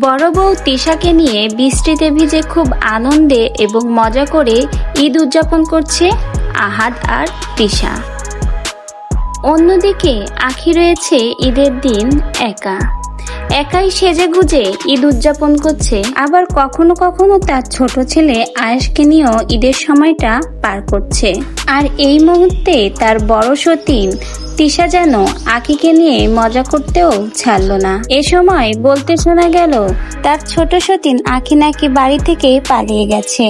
বড় বউ তিশাকে নিয়ে বৃষ্টিতে ভিজে খুব আনন্দে এবং মজা করে ঈদ উদযাপন করছে আহাদ আর তিশা। অন্যদিকে আখি রয়েছে ঈদের দিন একা। একাই সেজে গুজে ঈদ উদযাপন করছে। আবার কখনো কখনো তার ছোট ছেলে আয়েশকে নিয়েও ঈদের সময়টা পার করছে। আর এই মুহূর্তে তার বড় সতীন তিশা যেন আখিকে নিয়ে মজা করতেও ছাড়ল না। এ সময় বলতে শোনা গেল, তার ছোট সতীন আখি নাকি বাড়ি থেকে পালিয়ে গেছে।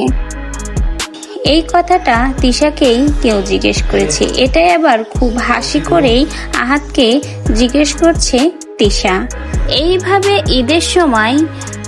এই কথাটা তিশাকেই কেউ জিজ্ঞেস করেছে। এটাই আবার খুব হাসি করেই আহাতকে জিজ্ঞেস করছে তিশা। এইভাবে ঈদের সময়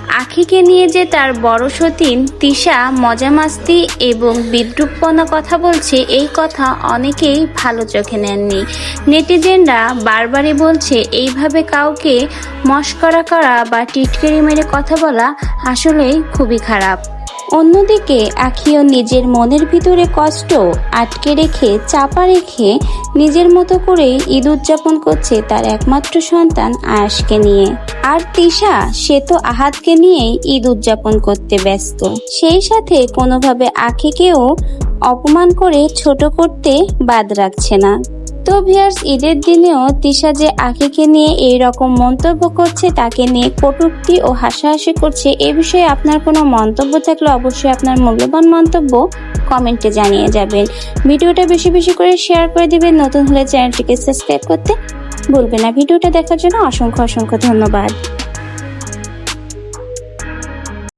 আখিকে নিয়ে যে তার বড় সতীন, তিশা মজা মাস্তি এবং বিদ্রুপনা কথা বলছে, এই কথা অনেকেই ভালো চোখে নেননি। নেটিজেনরা বারবারই বলছে, এইভাবে কাউকে মস্করা করা বা টিটকারি মেরে কথা বলা আসলেই খুবই খারাপ। অন্যদিকে আখিও নিজের মনের ভিতরে কষ্ট আটকে রেখে, চাপা রেখে নিজের মতো করে ঈদ উদযাপন করছে তার একমাত্র সন্তান আয়াসকে নিয়ে। আর তিশা, সে তো আহাতকে নিয়েই ঈদ উদযাপন করতে ব্যস্ত। সেই সাথে কোনোভাবে আখিকেও অপমান করে ছোট করতে বাদ রাখছে না। তো ভিয়ার্স ঈদের দিনেও তিশা যে আখিকে নিয়ে এই রকম মন্তব্য করছে, তাকে নিয়ে কটুক্তি ও হাসাহাসি করছে, এ বিষয়ে আপনার কোনো মন্তব্য থাকলে অবশ্যই আপনার মূল্যবান মন্তব্য কমেন্টে জানিয়ে যাবেন। ভিডিওটা বেশি বেশি করে শেয়ার করে দিবেন, নতুন হলে চ্যানেলটিকে সাবস্ক্রাইব করতে ভুলবেন না। ভিডিওটা দেখার জন্য অসংখ্য অসংখ্য ধন্যবাদ।